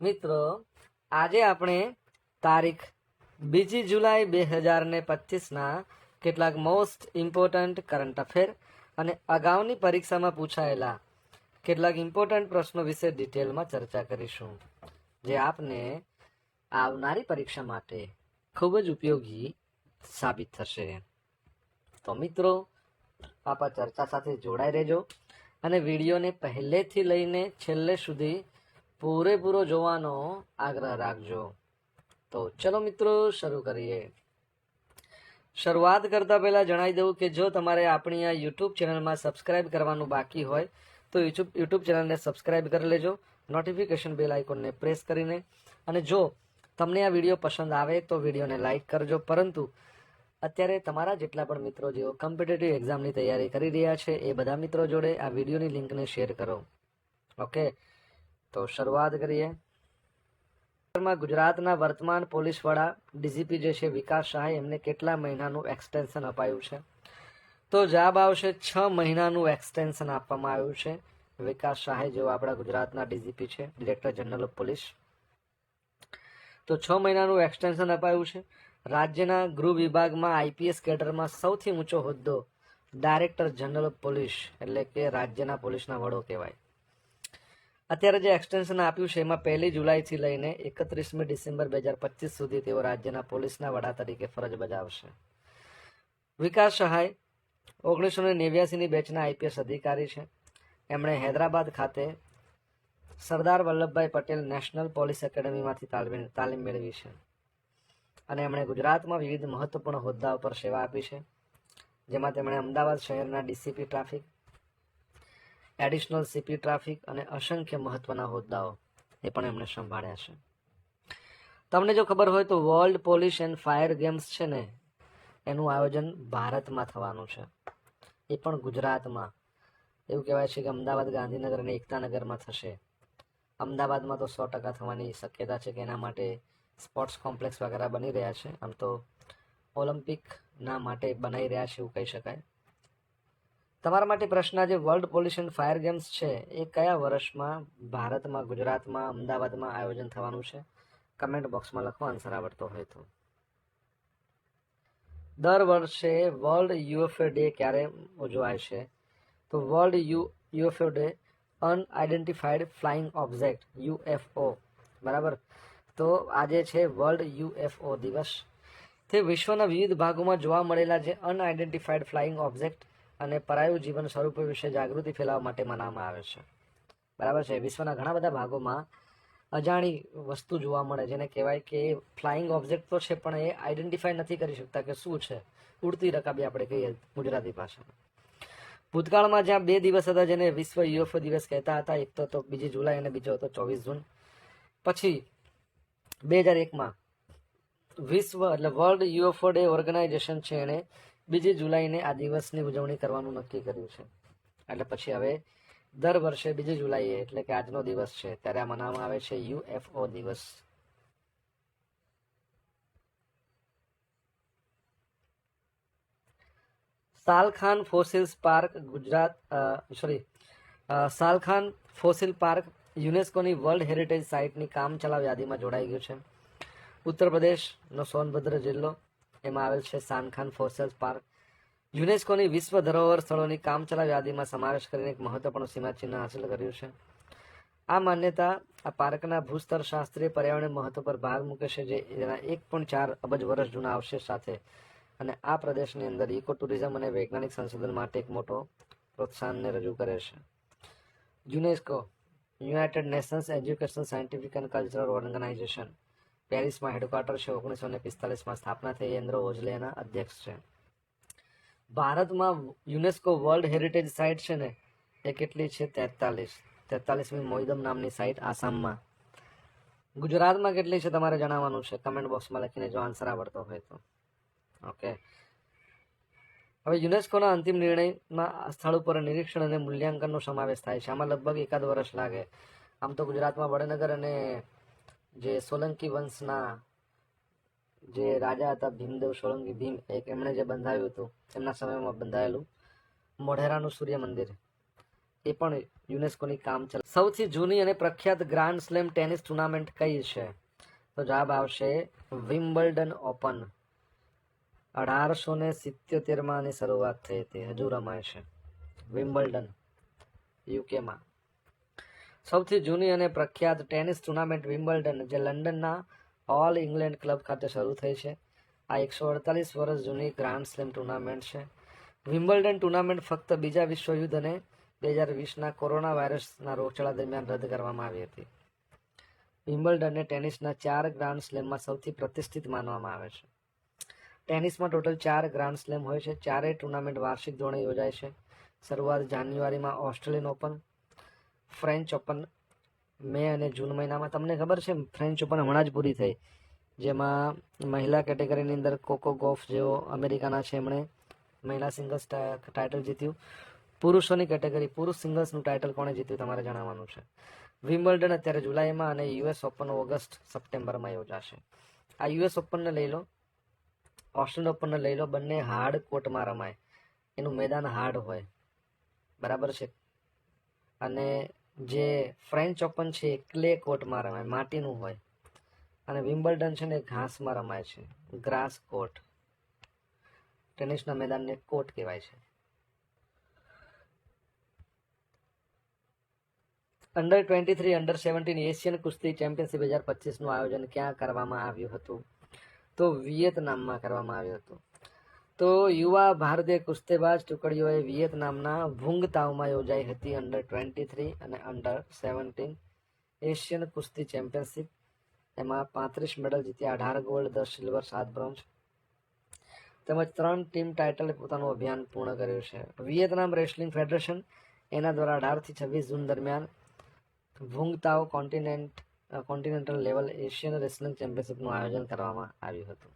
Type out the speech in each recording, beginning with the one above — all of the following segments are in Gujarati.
મિત્રો, આજે આપણે તારીખ બીજી જુલાઈ બે હજાર ને પચીસના કેટલાક મોસ્ટ ઇમ્પોર્ટન્ટ કરંટ અફેર અને અગાઉની પરીક્ષામાં પૂછાયેલા કેટલાક ઇમ્પોર્ટન્ટ પ્રશ્નો વિશે ડિટેલમાં ચર્ચા કરીશું, જે આપને આવનારી પરીક્ષા માટે ખૂબ જ ઉપયોગી સાબિત થશે. તો મિત્રો, આપા ચર્ચા સાથે જોડાઈ રહેજો અને વિડીયોને પહેલેથી લઈને છેલ્લે સુધી પૂરેપૂરો જોવાનો આગ્રહ રાખજો. તો ચલો મિત્રો, શરૂ કરીએ. શરૂઆત કરતા પહેલા જણાવી દઉં કે જો તમારે આપણી આ યુટ્યુબ ચેનલમાં સબસ્ક્રાઇબ કરવાનું બાકી હોય, તો યુટ્યુબ યુટ્યુબ ચેનલને સબસ્ક્રાઇબ કરી લેજો. નોટિફિકેશન બેલ આઇકોનને પ્રેસ કરીને. અને જો તમને આ વીડિયો પસંદ આવે, તો વિડીયોને લાઇક કરજો. પરંતુ અત્યારે તમારા જેટલા પણ મિત્રો જેઓ કોમ્પિટેટિવ એક્ઝામની તૈયારી કરી રહ્યા છે, એ બધા મિત્રો જોડે આ વિડીયોની લિંકને શેર કરો. ઓકે તો શરૂઆત કરીએ. ગુજરાતના વર્તમાન પોલીસ વડા ડીજીપી જે છે વિકાસ શાહે એમને કેટલા મહિનાનું એક્સટેન્શન અપાયું છે? તો જવાબ આવશે છ મહિનાનું એક્સટેન્શન આપવામાં આવ્યું છે. વિકાસ શાહે જેઓ આપણા ગુજરાતના ડીજીપી છે, ડિરેક્ટર જનરલ ઓફ પોલીસ. તો છ મહિનાનું એક્સટેન્શન અપાયું છે. રાજ્યના ગૃહ વિભાગમાં આઈપીએસ કેડરમાં સૌથી ઊંચો હોદ્દો ડાયરેક્ટર જનરલ ઓફ પોલીસ, એટલે કે રાજ્યના પોલીસના વડો કહેવાય. અત્યારે જે એક્સટેન્શન આપ્યું છે, એમાં પહેલી જુલાઈથી લઈને એકત્રીસમી ડિસેમ્બર બે હજાર પચીસ સુધી તેઓ રાજ્યના પોલીસના વડા તરીકે ફરજ બજાવશે. વિકાસ સહાય, ઓગણીસો ને નેવ્યાસીની બેચના આઈપીએસ અધિકારી છે. એમણે હૈદરાબાદ ખાતે સરદાર વલ્લભભાઈ પટેલ નેશનલ પોલીસ એકેડમીમાંથી તાલીમ તાલીમ મેળવી છે. અને એમણે ગુજરાતમાં વિવિધ મહત્વપૂર્ણ હોદ્દાઓ પર સેવા આપી છે. જેમાં તેમણે અમદાવાદ શહેરના DCP traffic additional CP traffic અને અસંખ્ય મહત્વના હોદ્દાઓ એ પણ એમણે સંભાળ્યા છે. તમને જો ખબર હોય તો world police and fire games છે ને, એનું આયોજન ભારતમાં થવાનું છે. એ પણ ગુજરાતમાં. એવું કહેવાય છે કે અમદાવાદ ગાંધીનગર અને એકતાનગરમાં થશે. અમદાવાદમાં તો સો ટકા થવાની શક્યતા છે કે એના માટે સ્પોર્ટ્સ કોમ્પ્લેક્સ વગેરે બની રહ્યા છે. આમ તો ઓલિમ્પિકના માટે બનાવી રહ્યા છે એવું કહી શકાય. તમારા માટે પ્રશ્ન આજે વર્લ્ડ પોલ્યુશન ફાયર ગેમ્સ છે. એ કયા વર્ષમાં ભારતમાં, ગુજરાતમાં, અમદાવાદમાં આયોજન થવાનું છે? કમેન્ટ બોક્સમાં લખો આન્સર આવડતો હોય તો. દર વર્ષે વર્લ્ડ યુએફએ ડે ક્યારે ઉજવાય છે? તો world U UFO day unidentified flying object UFO બરાબર? તો આજે છે વર્લ્ડ યુએફઓ દિવસ. તે વિશ્વના વિવિધ ભાગોમાં જોવા મળેલા જે અનઆઇડેન્ટિફાઈડ ફ્લાઇંગ ઓબ્જેક્ટ અને પરાયું જીવન સ્વરૂપો વિશે જાગૃતિ ફેલાવવા માટે મનાવવામાં આવે છે. બરાબર છે? વિશ્વના ઘણા બધા ભાગોમાં અજાણી વસ્તુ જોવા મળે જેને કહેવાય કે ફ્લાઇંગ ઓબ્જેક્ટ તો છે, પણ એ આઈડેન્ટિફાઈ નથી કરી શકતા કે શું છે. ઉડતી રકાબી આપણે કહીએ ગુજરાતી ભાષામાં. ભૂતકાળમાં જ્યાં બે દિવસ હતા જેને વિશ્વ યુએફઓ દિવસ કહેતા હતા, એક તો હતો બીજી જુલાઈ અને બીજો હતો ચોવીસ જૂન. પછી બે હજાર એકમાં વિશ્વ એટલે વર્લ્ડ યુએફઓ ડે ઓર્ગેનાઇઝેશન છે એણે બીજી જુલાઈને આ દિવસની ઉજવણી કરવાનું નક્કી કર્યું છે. એટલે પછી હવે દર વર્ષે બીજી જુલાઈએ, એટલે કે આજનો દિવસ છે, ત્યારે આ મનાવવામાં આવે છે યુએફઓ દિવસ. Salkhan fossils park Gujarat sorry Salkhan fossil park યુનેસ્કોની world heritage સાઇટની કામચલાઉ યાદીમાં જોડાઈ ગયું છે. ઉત્તર પ્રદેશનો સોનભદ્ર જિલ્લો એમાં આવેલ છે સાનખાન ફોસિલ્સ પાર્ક. યુનેસ્કોની વિશ્વ ધરોહર સ્થળોની કામચલાઉ યાદીમાં સમાવેશ કરીને એક મહત્વપૂર્ણ સીમાચિહ્ન હાંસલ કર્યું છે. આ માન્યતા આ પાર્કના ભૂસ્તર શાસ્ત્રીય પર્યાવરણીય મહત્વ પર ભાર મૂકે છે, જે એના એક પોઈન્ટ ચાર અબજ વર્ષ જૂના અવશેષ સાથે. અને આ પ્રદેશની અંદર ઇકો ટુરિઝમ અને વૈજ્ઞાનિક સંશોધન માટે એક મોટો પ્રોત્સાહનને રજૂ કરે છે. UNESCO, united nations education, scientific and cultural organisation. પેરિસમાં હેડક્વાર્ટર છે, ઓગણીસો ને પિસ્તાલીસમાં સ્થાપના થઈ. એન્દ્રો ઓજલેના અધ્યક્ષ છે. ભારતમાં યુનેસ્કો વર્લ્ડ હેરિટેજ સાઇટ છે ને, એ કેટલી છે? તેતાલીસ. તેતાલીસમી મોઈદમ નામની સાઇટ આસામમાં. ગુજરાતમાં કેટલી છે તમારે જણાવવાનું છે? કમેન્ટ બોક્સમાં લખીને જો આન્સર આવડતો હોય તો. ઓકે. હવે યુનેસ્કોના અંતિમ નિર્ણયમાં સ્થળ ઉપર નિરીક્ષણ અને મૂલ્યાંકનનો સમાવેશ થાય છે. આમાં લગભગ એકાદ વર્ષ લાગે. આમ તો ગુજરાતમાં વડનગર અને જે સોલંકી વંશના જે રાજા હતા ભીમદેવ સોલંકી ભીમ, એક એમણે જે બંધાવ્યું હતું, એમના સમયમાં બંધાયેલું મોઢેરાનું સૂર્ય મંદિર એ પણ યુનેસ્કોની કામ ચાલે. સૌથી જૂની અને પ્રખ્યાત ગ્રાન્ડ સ્લેમ ટેનિસ ટુર્નામેન્ટ કઈ છે? તો જવાબ આવશે વિમ્બલ્ડન ઓપન. અઢારસો ને સિત્યોતેરમાં આની શરૂઆત થઈ હતી. હજુ રમાય છે. વિમ્બલ્ડન યુકેમાં સૌથી જૂની અને પ્રખ્યાત ટેનિસ ટુર્નામેન્ટ વિમ્બલ્ડન, જે લંડનના ઓલ ઇંગ્લેન્ડ ક્લબ ખાતે શરૂ થઈ છે. આ એકસો અડતાલીસ વર્ષ જૂની ગ્રાન્ડ સ્લેમ ટુર્નામેન્ટ છે. વિમ્બલ્ડન ટુર્નામેન્ટ ફક્ત બીજા વિશ્વયુદ્ધ અને બે હજાર વીસના કોરોના વાયરસના રોગચાળા દરમિયાન રદ કરવામાં આવી હતી. વિમ્બલ્ડનને ટેનિસના ચાર ગ્રાન્ડ સ્લેમમાં સૌથી પ્રતિષ્ઠિત માનવામાં આવે છે. ટેનિસમાં ટોટલ ચાર ગ્રાન્ડ સ્લેમ હોય છે. ચારેય ટુર્નામેન્ટ વાર્ષિક ધોરણે યોજાય છે. શરૂઆત જાન્યુઆરીમાં Australian open French open May અને જૂન મહિનામાં. તમને ખબર છે ફ્રેન્ચ ઓપન હમણાં જ પૂરી થઈ. જેમાં મહિલા કેટેગરીની અંદર કોકો ગોફ જેઓ અમેરિકાના છે, એમણે મહિલા સિંગલ્સ ટાઇટલ જીત્યું. પુરુષોની કેટેગરી, પુરુષ સિંગલ્સનું ટાઇટલ કોણે જીત્યું તમારે જણાવવાનું છે. વિમ્બલ્ડન અત્યારે જુલાઈમાં અને યુએસ ઓપન ઓગસ્ટ, સપ્ટેમ્બરમાં યોજાશે. આ યુએસ ઓપનને લઈ લો. ઓસ્ટ્રેલિયન ઓપનને લઈ લો. બંને હાર્ડ કોર્ટમાં રમાય. એનું મેદાન હાર્ડ હોય. બરાબર છે? અને જે ફ્રેન્ચ ઓપન છે એ ક્લે કોર્ટમાં રમાય, માટીનું હોય. અને વિમ્બલડન છે ને ઘાસમાં રમાય છે. ગ્રાસ કોર્ટ ટેનિસના મેદાનને કોર્ટ કહેવાય છે. Under twenty three under seventeen Asian કુસ્તી ચેમ્પિયનશિપ બે હજાર પચીસનું આયોજન ક્યાં કરવામાં આવ્યું હતું? તો વિયેતનામમાં કરવામાં આવ્યું હતું. તો યુવા ભારતીય કુસ્તીબાજ ટુકડીઓએ વિયેતનામના ભૂંગતાવમાં યોજાઈ હતી અંડર ટ્વેન્ટી થ્રી અને અંડર સેવન્ટીન એશિયન કુસ્તી ચેમ્પિયનશિપ. એમાં પાંત્રીસ મેડલ જીત્યા, અઢાર ગોલ્ડ, દસ સિલ્વર, સાત બ્રોન્ઝ તેમજ ત્રણ ટીમ ટાઇટલે પોતાનું અભિયાન પૂર્ણ કર્યું છે. વિયેતનામ રેસલિંગ ફેડરેશન એના દ્વારા અઢારથી છવ્વીસ જૂન દરમિયાન ભૂંગતાઓ continent, continental level Asian wrestling ચેમ્પિયનશિપનું આયોજન કરવામાં આવ્યું હતું.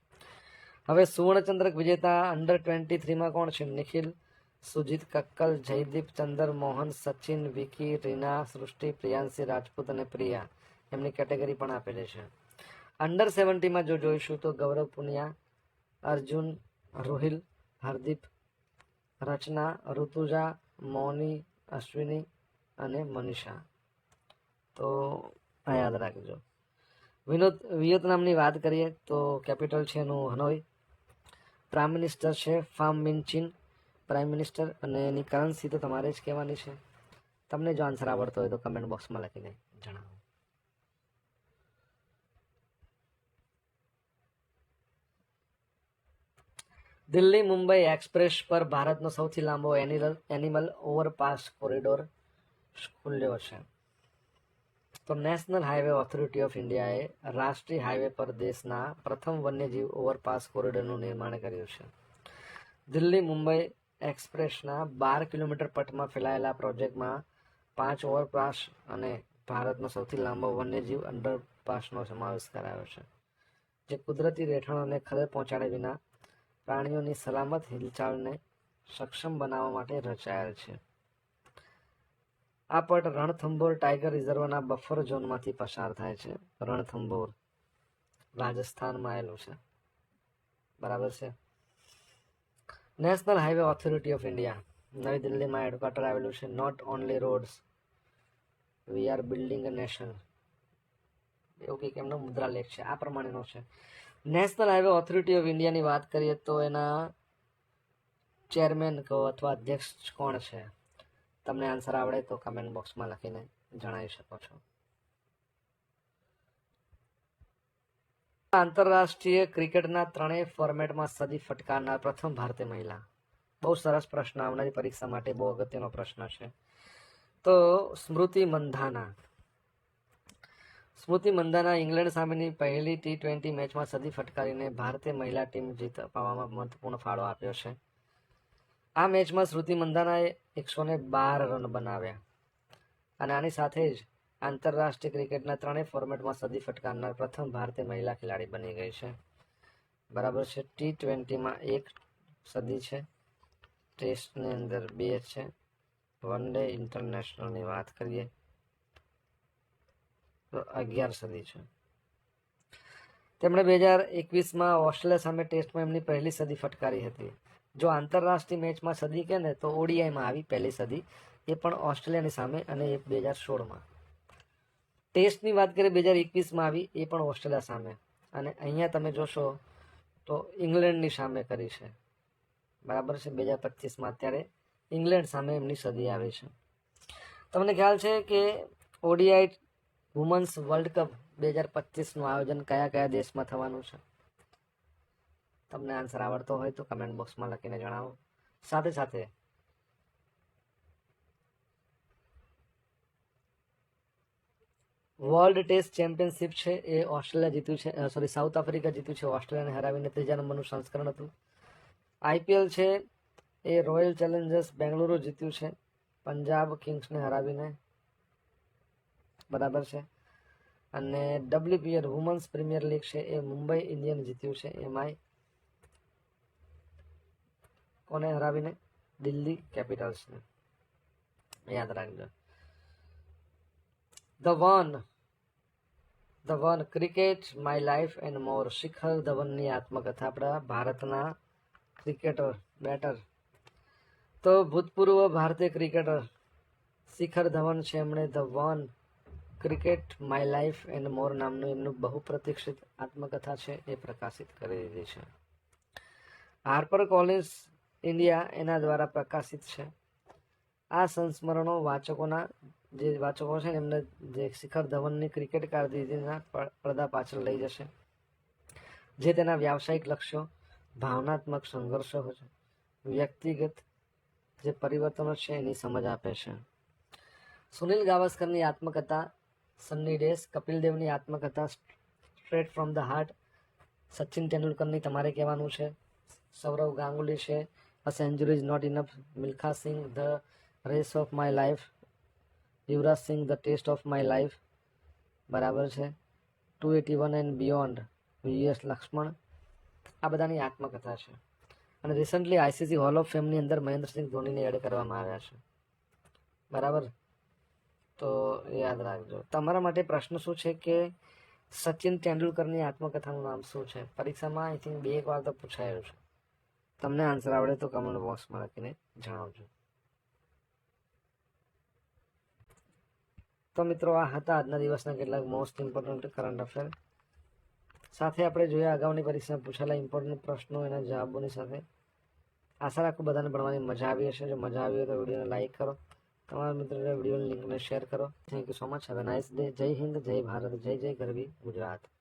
હવે સુવર્ણચંદ્રક વિજેતા અંડર ટ્વેન્ટી થ્રીમાં કોણ છે? નિખિલ, સુજીત કક્કલ, જયદીપ ચંદર, મોહન, સચિન, વિકી, રીના, સૃષ્ટિ, પ્રિયાંશી, રાજપૂત અને પ્રિયા. એમની કેટેગરી પણ આપેલી છે. અંડર સેવન્ટીમાં જો જોઈશું તો ગૌરવ પુનિયા, અર્જુન, રોહિલ, હરદીપ, રચના, ઋતુજા, મૌની, અશ્વિની અને મનીષા. તો આ યાદ રાખજો. વિનોદ, વિયેતનામની વાત કરીએ તો કેપિટલ છે એનું હનોઈ. પ્રાઇમ મિનિસ્ટર છે Pham Minh Chinh prime minister અને એની કરન્સી તો તમારે જ કહેવાની છે. તમને જો આન્સર આવડતો હોય તો કમેન્ટ બોક્સમાં લખીને જણાવો. દિલ્હી મુંબઈ એક્સપ્રેસ પર ભારતનો સૌથી લાંબો એનિમલ એનિમલ ઓવરપાસ કોરિડોર ખુલ્યો છે તો નેશનલ હાઈવે ઓથોરિટી ઓફ ઇન્ડિયાએ રાષ્ટ્રીય હાઈવે પર દેશના પ્રથમ વન્યજીવ ઓવરપાસ કોરિડોરનું નિર્માણ કર્યું છે. દિલ્હી મુંબઈ એક્સપ્રેસના બાર કિલોમીટર પટમાં ફેલાયેલા પ્રોજેક્ટમાં પાંચ ઓવરપાસ અને ભારતનો સૌથી લાંબો વન્યજીવ અંડરપાસનો સમાવેશ કરાયો છે, જે કુદરતી રહેઠાણોને ખલેલ પહોંચાડે વિના પ્રાણીઓની સલામત હિલચાલને સક્ષમ બનાવવા માટે રચાયેલ છે. આ પટ રણથંભોર ટાઈગર રિઝર્વના બફર ઝોનમાંથી પસાર થાય છે. રણથંભોર રાજસ્થાનમાં આવેલું છે. બરાબર છે. National highway authority of India નવી દિલ્હીમાં હેડક્વાર્ટર આવેલું છે. Not only roads, we are building a nation. એવું કંઈક એમનો મુદ્રા લેખ છે. આ પ્રમાણેનો છે. નેશનલ હાઈવે ઓથોરિટી ઓફ ઇન્ડિયાની વાત કરીએ તો એના ચેરમેન કહો અથવા અધ્યક્ષ કોણ છે? તમને આન્સર આવડે તો કમેન્ટ બોક્સમાં લખીને જણાવી શકો છો. આંતરરાષ્ટ્રીય ક્રિકેટના ત્રણેય ફોર્મેટમાં સદી ફટકારનાર પ્રથમ ભારતીય મહિલા. બહુ સરસ પ્રશ્ન, આવનારી પરીક્ષા માટે બહુ અગત્યનો પ્રશ્ન છે. તો સ્મૃતિ મંધાના. સ્મૃતિ મંધાના ઇંગ્લેન્ડ સામેની પહેલી ટી ટ્વેન્ટી મેચમાં સદી ફટકારીને ભારતીય મહિલા ટીમ જીત અપાવવામાં મહત્વપૂર્ણ ફાળો આપ્યો છે. આ મેચમાં શ્રુતિ મંદાનાએ એકસો ને બાર રન બનાવ્યા. અને આની સાથે જ આંતરરાષ્ટ્રીય ક્રિકેટના ત્રણેય ફોર્મેટમાં સદી ફટકારનાર પ્રથમ ભારતીય મહિલા ખેલાડી બની ગઈ છે. બરાબર છે. ટી ટ્વેન્ટીમાં એક સદી છે. ટેસ્ટની અંદર બે છે. વન ડે ઇન્ટરનેશનલની વાત કરીએ તો અગિયાર સદી છે. તેમણે બે હજાર એકવીસમાં ઓસ્ટ્રેલિયા સામે ટેસ્ટમાં એમની પહેલી સદી ફટકારી હતી. જો આંતરરાષ્ટ્રીય મેચમાં સદી કે ને, તો ઓડીઆઈમાં આવી પહેલી સદી. એ પણ ઓસ્ટ્રેલિયાની સામે અને એ બે હજાર સોળમાં. ટેસ્ટની વાત કરીએ, બે હજાર એકવીસમાં આવી, એ પણ ઓસ્ટ્રેલિયા સામે. અને અહીંયા તમે જોશો તો ઇંગ્લેન્ડની સામે કરી છે. બરાબર છે, બે હજાર પચીસમાં અત્યારે ઇંગ્લેન્ડ સામે એમની સદી આવી છે. તમને ખ્યાલ છે કે ઓડીઆઈ વુમન્સ વર્લ્ડ કપ બે હજાર પચીસનું આયોજન કયા કયા દેશમાં થવાનું છે? તમને આન્સર આવડતો હોય તો કમેન્ટ બોક્સમાં લખીને જણાવો. સાથે સાથે વર્લ્ડ ટેસ્ટ ચેમ્પિયનશિપ છે, એ ઓસ્ટ્રેલિયા જીત્યું છે સોરી સાઉથ આફ્રિકા જીત્યું છે, ઓસ્ટ્રેલિયાને હરાવીને ત્રીજા નંબરનું સંસ્કરણ હતું. આઈપીએલ છે, એ રોયલ ચેલેન્જર્સ બેંગલુરુ જીત્યું છે, પંજાબ કિંગ્સને હરાવીને. બરાબર છે. અને ડબલ્યુપીએલ વુમન્સ પ્રીમિયર લીગ છે, એ મુંબઈ ઇન્ડિયન જીત્યું છે, એમાંય કોને હરાવીને? દિલ્હી કેપિટલ્સને. યાદ રાખજો. The one the one cricket my life and more Shikhar ધવનની આત્મકથા આપણા ભારતના ક્રિકેટર બેટર તો ભૂતપૂર્વ ભારતીય ક્રિકેટર શિખર ધવન છે એમણે the one cricket my life and more નામનું એમનું બહુ પ્રતીક્ષિત આત્મકથા છે, એ પ્રકાશિત કરી દીધી છે. હાર્પર કોલિન્સ ઇન્ડિયા એના દ્વારા પ્રકાશિત છે. આ સંસ્મરણો વાચકોના, જે વાચકો છે એમને જે શિખર ધવનની ક્રિકેટ કારકિર્દીના પડદા પાછળ લઈ જશે. જે તેના વ્યાવસાયિક લક્ષ્યો, ભાવનાત્મક સંઘર્ષો છે. વ્યક્તિગત જે પરિવર્તનો છે એની સમજ આપે છે. સુનિલ ગાવસ્કરની આત્મકથા, સન્ની ડેસ, કપિલ દેવની આત્મકથા straight from the heart, Sachin તેંડુલકરની તમારે કહેવાનું છે, સૌરવ ગાંગુલી છે a century is not enough. Milkha Singh, the race of my life Yuvraj Singh, the test of my life બરાબર છે. Two eighty one and beyond US Laxman આ બધાની આત્મકથા છે. અને રિસન્ટલી આઈસીસી હોલ ઓફ ફેમની અંદર મહેન્દ્રસિંહ ધોનીને એડ કરવામાં આવ્યા છે. બરાબર? તો યાદ રાખજો. તમારા માટે પ્રશ્ન શું છે કે સચિન તેંડુલકરની આત્મકથાનું નામ શું છે? પરીક્ષામાં આઈ થિંક બે એક વાર તો પૂછાયું છે. તમને આન્સર આવડે તો કમેન્ટ બોક્સમાં લખીને જણાવજો. તો મિત્રો, આ હતા આજના દિવસના કેટલાક મોસ્ટ ઇમ્પોર્ટન્ટ કરંટ અફેર સાથે આપણે જોયા અગાઉની પરીક્ષામાં પૂછાયેલા ઇમ્પોર્ટન્ટ પ્રશ્નો એના જવાબોની સાથે. આશા રાખું બધાને ભણવાની મજા આવી હશે. જો મજા આવી હોય તો વિડીયોને લાઇક કરો. તમારા મિત્રોને વિડીયોની લિંકને શેર કરો. Thank you so much have nice day જય હિન્દ, જય ભારત, જય જય ગરવી ગુજરાત.